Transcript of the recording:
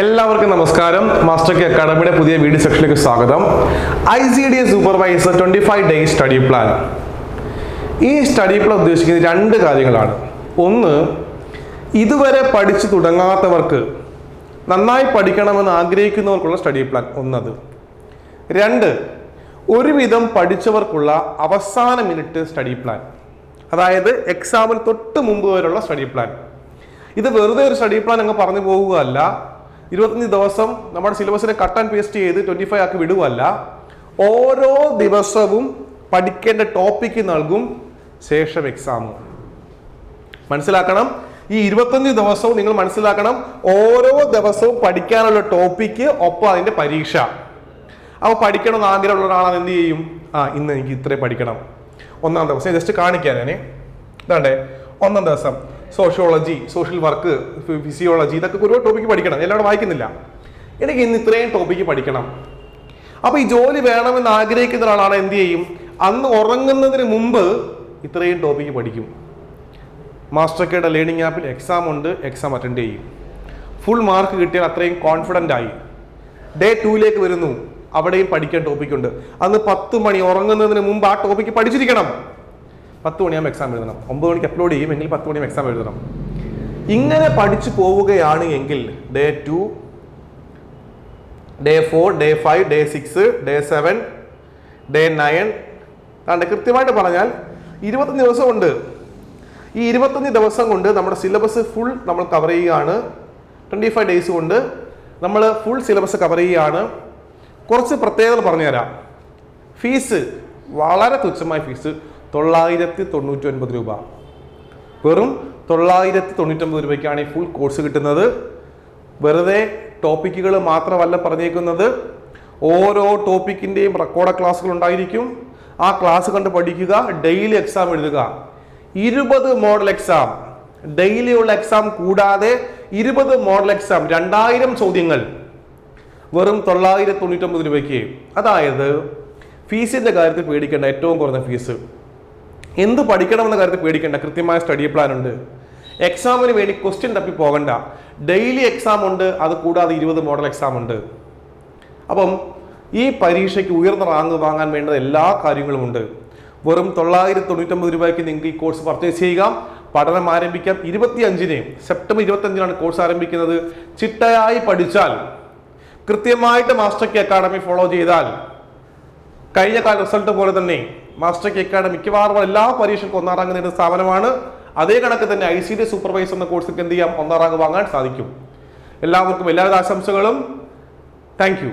എല്ലാവർക്കും നമസ്കാരം. Master K അക്കാഡമിയുടെ പുതിയ വീഡിയോ സെക്ഷനിലേക്ക് സ്വാഗതം. I C D A supervisor twenty five days study plan ഈ സ്റ്റഡി പ്ലാൻ ഉദ്ദേശിക്കുന്നത് രണ്ട് കാര്യങ്ങളാണ്. ഒന്ന് ഇതുവരെ പഠിച്ചു തുടങ്ങാത്തവർക്ക് നന്നായി പഠിക്കണമെന്ന് ആഗ്രഹിക്കുന്നവർക്കുള്ള സ്റ്റഡി പ്ലാൻ ഒന്നത്. രണ്ട് ഒരുവിധം പഠിച്ചവർക്കുള്ള അവസാന മിനിറ്റ് സ്റ്റഡി പ്ലാൻ അതായത് എക്സാമിന് തൊട്ട് മുമ്പ് വരെയുള്ള സ്റ്റഡി പ്ലാൻ ഇത് വെറുതെ ഒരു സ്റ്റഡി പ്ലാൻ അങ്ങ് പറഞ്ഞു പോകുകയല്ല ഇരുപത്തഞ്ച് ദിവസം നമ്മുടെ സിലബസിനെ കട്ട് ആൻഡ് പേസ്റ്റ് ചെയ്ത് ട്വന്റി ഫൈവ് ആക്കി വിടുകയല്ല ഓരോ ദിവസവും പഠിക്കേണ്ട ടോപ്പിക്ക് നൽകും ശേഷം എക്സാം മനസ്സിലാക്കണം? ഈ ഇരുപത്തഞ്ച് ദിവസവും നിങ്ങൾ മനസ്സിലാക്കണം ഓരോ ദിവസവും പഠിക്കാനുള്ള ടോപ്പിക്ക് ഒപ്പം അതിന്റെ പരീക്ഷ. അപ്പോൾ പഠിക്കണമെന്ന് ആഗ്രഹമുള്ള ഒരാളാണ് എന്ത് ചെയ്യും? ആ ഇന്ന് എനിക്ക് ഇത്രയും പഠിക്കണം. ഒന്നാം ദിവസം ജസ്റ്റ് കാണിക്കാൻ ഞാൻ ഇതാണ്ടേ ഒന്നാം ദിവസം. സോഷ്യോളജി സോഷ്യൽ വർക്ക് ഫിസിയോളജി ഇതൊക്കെ ഒരുപാട് ടോപ്പിക്ക് പഠിക്കണം. എല്ലാവരും വായിക്കുന്നില്ല. എനിക്ക് ഇന്ന് ഇത്രയും ടോപ്പിക്ക് പഠിക്കണം. അപ്പൊ ഈ ജോലി വേണമെന്ന് ആഗ്രഹിക്കുന്ന ഒരാളാണ് എന്ത് ചെയ്യും? അന്ന് ഉറങ്ങുന്നതിന് മുമ്പ് ഇത്രയും ടോപ്പിക്ക് പഠിക്കും. മാസ്റ്റർ കേയുടെ ലേണിംഗ് ആപ്പിൽ എക്സാം ഉണ്ട് എക്സാം അറ്റൻഡ് ചെയ്യും. ഫുൾ മാർക്ക് കിട്ടിയാൽ അത്രയും കോൺഫിഡന്റ് ആയി. ഡേ ടൂയിലേക്ക് വരുന്നു. അവിടെയും പഠിക്കാൻ ടോപ്പിക്കുണ്ട് അന്ന് പത്ത് മണി ഉറങ്ങുന്നതിന് മുമ്പ് ആ ടോപ്പിക്ക് പഠിച്ചിരിക്കണം. പത്ത് മണിയാകുമ്പോൾ എക്സാം എഴുതണം. ഒമ്പത് മണിക്ക് അപ്ലോഡ് ചെയ്യും എങ്കിൽ പത്ത് മണിയാകും എക്സാം എഴുതണം. ഇങ്ങനെ പഠിച്ചു പോവുകയാണ് എങ്കിൽ day two day four day five day six day seven day nine അതാണ്ട് കൃത്യമായിട്ട് പറഞ്ഞാൽ ഇരുപത്തൊന്ന് ദിവസം ഉണ്ട്. ഈ ഇരുപത്തൊന്ന് ദിവസം കൊണ്ട് നമ്മുടെ സിലബസ് ഫുൾ നമ്മൾ കവർ ചെയ്യുകയാണ്. ട്വന്റി ഫൈവ് ഡേയ്സ് കൊണ്ട് നമ്മൾ ഫുൾ സിലബസ് കവർ ചെയ്യുകയാണ്. കുറച്ച് പ്രത്യേകത പറഞ്ഞുതരാം. ഫീസ് വളരെ തുച്ഛമായ ഫീസ് തൊള്ളായിരത്തി തൊണ്ണൂറ്റി ഒൻപത് രൂപ. വെറും തൊള്ളായിരത്തി തൊണ്ണൂറ്റൊമ്പത് രൂപയ്ക്കാണ് ഈ ഫുൾ കോഴ്സ് കിട്ടുന്നത്. വെറുതെ ടോപ്പിക്കുകൾ മാത്രമല്ല പറഞ്ഞേക്കുന്നത്. ഓരോ ടോപ്പിക്കിന്റെയും റെക്കോർഡ് ക്ലാസ്സുകൾ ഉണ്ടായിരിക്കും. ആ ക്ലാസ് കണ്ട് പഠിക്കുക ഡെയിലി എക്സാം എഴുതുക. ഇരുപത് മോഡൽ എക്സാം ഡെയിലി ഉള്ള എക്സാം കൂടാതെ ഇരുപത് മോഡൽ എക്സാം രണ്ടായിരം ചോദ്യങ്ങൾ. വെറും തൊള്ളായിരത്തി തൊണ്ണൂറ്റൊമ്പത് രൂപയ്ക്ക്. അതായത് ഫീസിന്റെ കാര്യത്തിൽ പേടിക്കേണ്ട ഏറ്റവും കുറഞ്ഞ ഫീസ് എന്ത് പഠിക്കണമെന്ന കാര്യത്തിൽ പേടിക്കേണ്ട. കൃത്യമായ സ്റ്റഡി പ്ലാൻ ഉണ്ട്. എക്സാമിന് വേണ്ടി ക്വസ്റ്റ്യൻ തപ്പി പോകണ്ട. ഡെയിലി എക്സാം ഉണ്ട് അത് കൂടാതെ ഇരുപത് മോഡൽ എക്സാം ഉണ്ട്. അപ്പം ഈ പരീക്ഷയ്ക്ക് ഉയർന്ന റാങ്ക് വാങ്ങാൻ വേണ്ട എല്ലാ കാര്യങ്ങളും ഉണ്ട്. വെറും തൊള്ളായിരത്തി തൊണ്ണൂറ്റൊമ്പത് രൂപയ്ക്ക് നിങ്ങൾക്ക് ഈ കോഴ്സ് പർച്ചേസ് ചെയ്യുക പഠനം ആരംഭിക്കാം. ഇരുപത്തി അഞ്ചിന് സെപ്റ്റംബർ ഇരുപത്തി അഞ്ചിനാണ് കോഴ്സ് ആരംഭിക്കുന്നത്. ചിട്ടയായി പഠിച്ചാൽ കൃത്യമായിട്ട് മാസ്റ്റർ കെ അക്കാഡമി ഫോളോ ചെയ്താൽ കഴിഞ്ഞ കാല റിസൾട്ട് പോലെ തന്നെ മാസ്റ്റർ കെ അക്കാഡമി മിക്കവാറും എല്ലാ പരീക്ഷകൾക്കും ഒന്നാം റാങ്ക് നേടുന്ന സ്ഥാപനമാണ്. അതേ കണക്ക് തന്നെ ഐ സി ഡി സൂപ്പർവൈസർ എന്ന കോഴ്സിൽ എന്ത് ചെയ്യാം? ഒന്നാം റാങ്ക് വാങ്ങാൻ സാധിക്കും. എല്ലാവർക്കും എല്ലാവിധ ആശംസകളും. താങ്ക്